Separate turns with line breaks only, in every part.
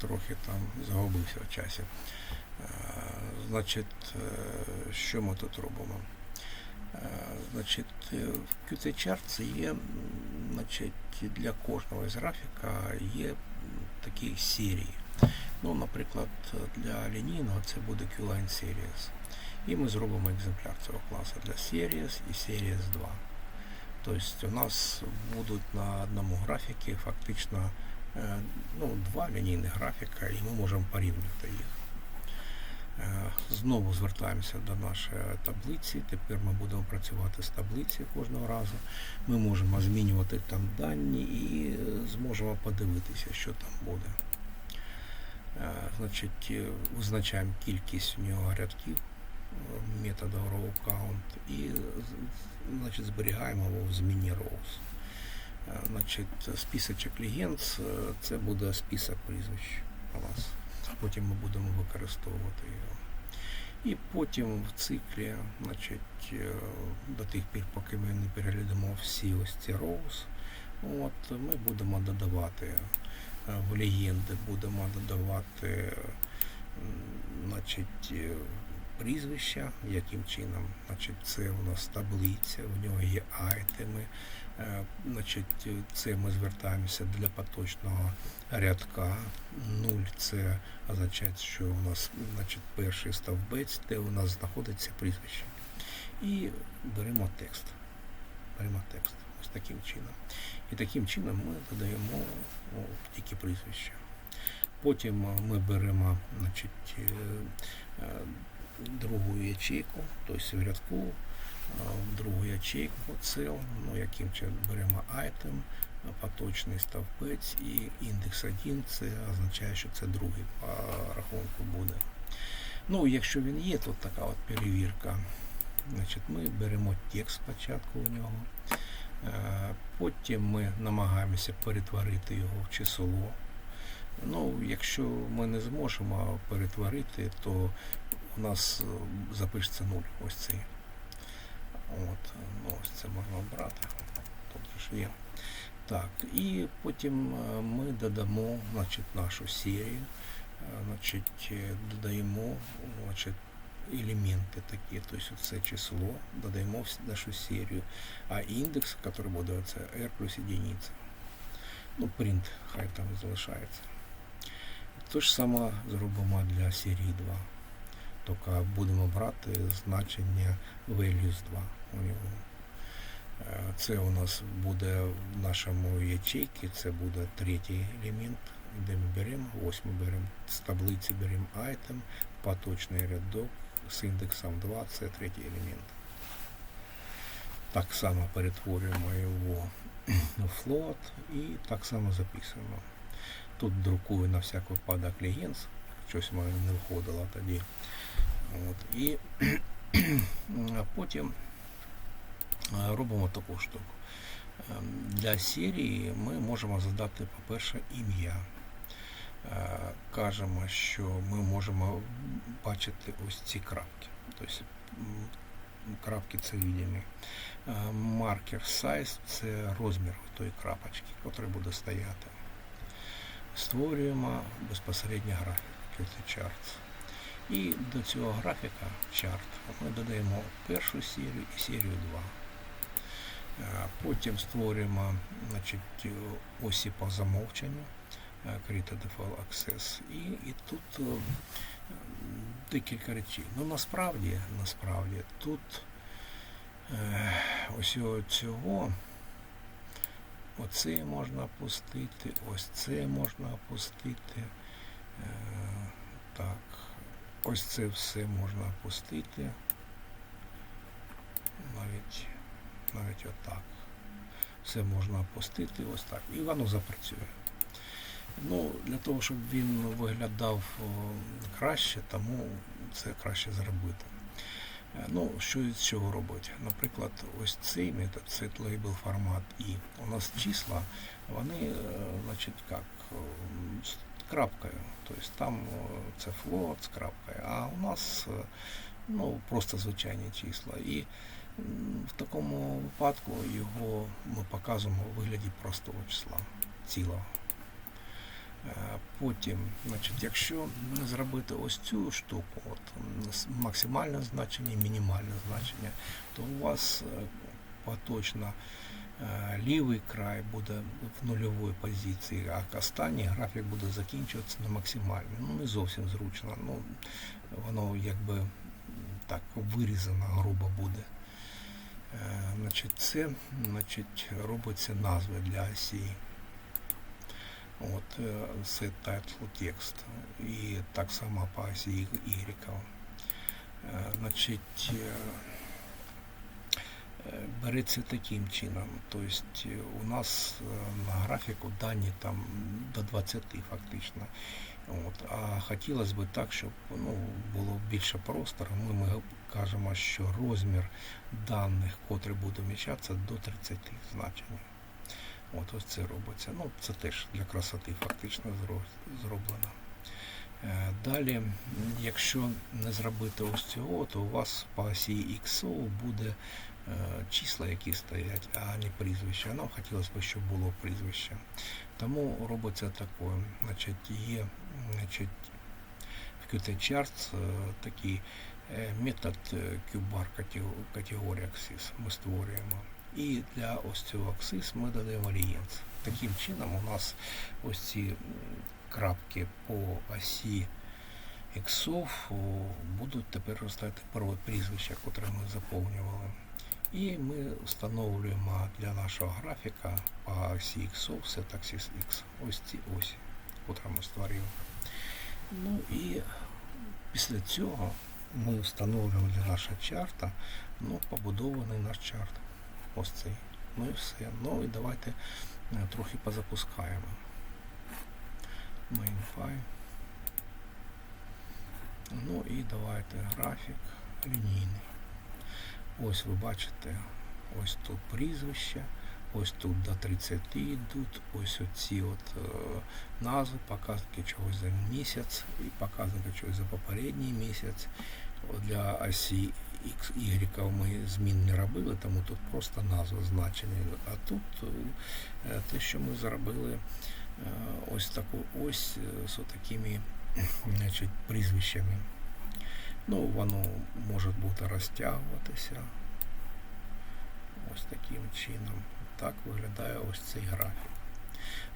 трохи там загубився в часі. Е, Значить, е, що ми тут робимо? Е, Значить, в QT-чарт це є, значить, для кожного із графіка є такі серії. Ну, наприклад, для лінійного це буде Q-Line Series. І ми зробимо екземпляр цього класу для Series і Series 2. Тобто у нас будуть на одному графіки фактично ну, два лінійних графіка, і ми можемо порівнювати їх. Е, Знову звертаємося до нашої таблиці. Тепер ми будемо працювати з таблиці кожного разу. Ми можемо змінювати там дані і е, зможемо подивитися, що там буде. Е, Значить, е, визначаємо кількість у нього рядків е, методу row count і значить, зберігаємо його в зміні rows. Е, Значить, списочок легенд е, це буде список прізвищ у нас. Потім ми будемо використовувати його. І потім в циклі, значить, е, до тих пір, поки ми не переглянемо всі ось ці rows, от, ми будемо додавати в легенди, будемо додавати значить, прізвища, яким чином. Значить, це у нас таблиця, в нього є айтеми. Е, Значить, це ми звертаємося для поточного рядка. Нуль це означає, що у нас значить, перший стовбець, де у нас знаходиться прізвище. І беремо текст. Беремо текст ось таким чином. І таким чином ми додаємо о, тільки прізвище. Потім ми беремо значить, е, е, другу ячейку, тобто в рядку, в другу ячейку цел, ну, яким беремо е, поточний стовпець і індекс 1 це означає, що це другий по рахунку буде. Ну, якщо він є, то така от перевірка. Значить, ми беремо текст спочатку у нього, потім ми намагаємося перетворити його в число. Ну, якщо ми не зможемо перетворити, то у нас е, запишеться нуль. Ось цей. От, ну, ось це можна обрати. Тут ж є. Так, і потім е, ми додамо значить, нашу серію. Е, Значить, додаємо значить, елементи такі, тобто це число, додаємо в нашу серію, а індекс, який буде, це R плюс единиця. Ну, print хай там залишається. Те ж саме зробимо для серії 2. Тільки будемо брати значення values 2 у нього. Е, Це у нас буде в нашому ячейці, це буде третій елемент, де ми беремо, ось ми беремо з таблиці беремо item, поточний рядок з індексом 2, це третій елемент. Так само перетворюємо його в float і так само записуємо. Тут друкую на всяк випадок легенс, щось в мене не виходило тоді. От. І потім е, робимо таку штуку. Ем, Для серії ми можемо задати, по-перше, ім'я. Е, Кажемо, що ми можемо бачити ось ці крапки. Тобто крапки це. Е, Маркер size це розмір тої крапочки, який буде стояти. Створюємо безпосередньо графік QT Charts. І до цього графіка чарт ми додаємо першу серію і серію 2. Е, Потім створюємо значить, осі по замовченню е, Create Default Access. І, і тут е, декілька речей. Ну насправді, насправді тут ось цього оце можна опустити, ось це можна опустити. Е, так, ось це все можна опустити. Навіть, навіть отак. Все можна опустити ось так. І воно запрацює. Ну, для того, щоб він виглядав краще, тому це краще зробити. Е, Ну, що з чого робити? Наприклад, ось цей метод, set label формат і у нас числа, вони, е, значить, як крапкою. Тобто там е, це float з крапкою, а у нас е, ну, просто звичайні числа. І в такому випадку його ми показуємо у вигляді простого числа цілого. Е, Потім, значить, якщо зробити ось цю штуку, от, максимальне значення і мінімальне значення, то у вас поточно е, лівий край буде в нульовій позиції, а останній графік буде закінчуватися на максимальній. Ну, не зовсім зручно. Ну, воно якби так вирізано грубо буде. Е, Значить, це значить, робиться назва для осі. От, це title текст. І так само по осі Y. Е, Значить, береться таким чином. Тобто е, у нас е, на графіку дані там до 20 фактично. От. А хотілося б так, щоб ну, було більше простору. Ми, ми кажемо, що розмір даних, котрі будуть вміщатися, до 30 значень. От ось це робиться. Ну, це теж для красоти фактично зроблено. Е, Далі, якщо не зробити ось цього, то у вас по осі X буде числа, які стоять, а не прізвища. Нам хотілося б, щоб було прізвище. Тому робиться таке. Значить, є значить, в Qt Charts е, такий е, метод е, QBAR катего- категорія Axis ми створюємо. І для ось цього Axis ми додаємо aliens. Таким чином у нас ось ці крапки по осі іксов будуть тепер розставити прізвище, яке ми заповнювали. І ми встановлюємо для нашого графіка по осі іксов сетаксис X. Ось ці осі, котрі ми створили. Ну і після цього ми встановлюємо для нашого чарта ну, побудований наш чарт. Ось цей. Ну і все. Ну і давайте е, трохи позапускаємо. Mainfile. Ну і давайте графік лінійний. Ось ви бачите, ось тут прізвище, ось тут до 30 йдуть, ось оці от е, назви, показники чогось за місяць і показники чогось за попередній місяць. Для осі X, Y ми змін не робили, тому тут просто назва значення. А тут е, те, що ми зробили е, ось таку ось з такими значить, прізвищами. Ну, воно може бути розтягуватися. Ось таким чином. Так виглядає ось цей графік.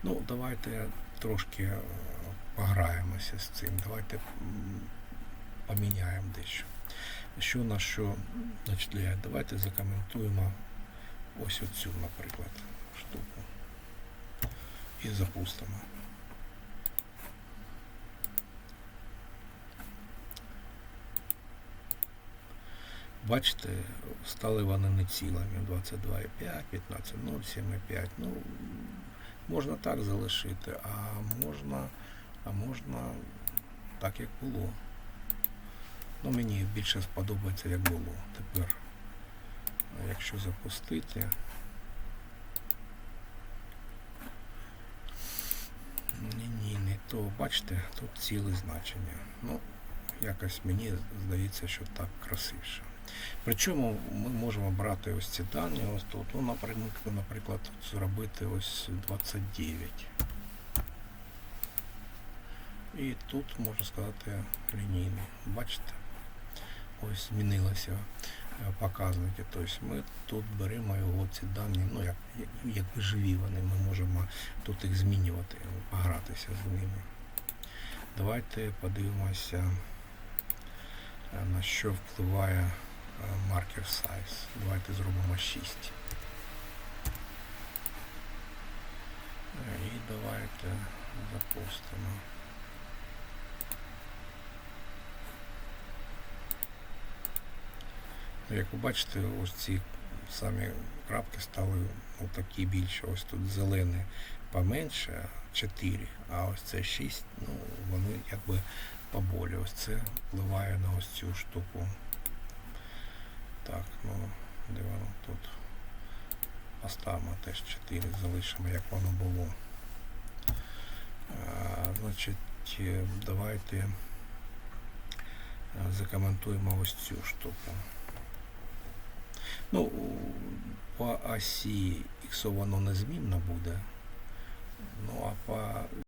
Ну, давайте трошки е, пограємося з цим. Давайте поміняємо дещо. Що на що начисляє? Давайте закоментуємо ось оцю, наприклад, штуку. І запустимо. Бачите, стали вони не цілими 22,5, 15,0, 7,5. Ну, можна так залишити, а можна, а можна так, як було. Ну, мені більше сподобається, як було. Тепер, якщо запустити. Ні, ні, не то. Бачите, тут ціле значення. Ну, якось мені здається, що так красивіше. Причому ми можемо брати ось ці дані, ось тут. Ну, наприклад, наприклад, зробити ось 29. І тут можна сказати лінійний. Бачите? Ось змінилися е, показники. Тобто ми тут беремо його ці дані, ну як, як живі вони, ми можемо тут їх змінювати, погратися з ними. Давайте подивимося, е, на що впливає marker size. Давайте зробимо 6. Е, І давайте запустимо. Ну, Як ви бачите, ось ці самі крапки стали ну, такі більше. Ось тут зелене поменше 4, а ось це 6, ну вони якби поболі. Ось це впливає на ось цю штуку. Так, ну де воно тут? Поставимо теж 4, залишимо, як воно було. А, значить, е, давайте е, закоментуємо ось цю штуку. Ну, по осі X воно незмінно буде. Ну, а по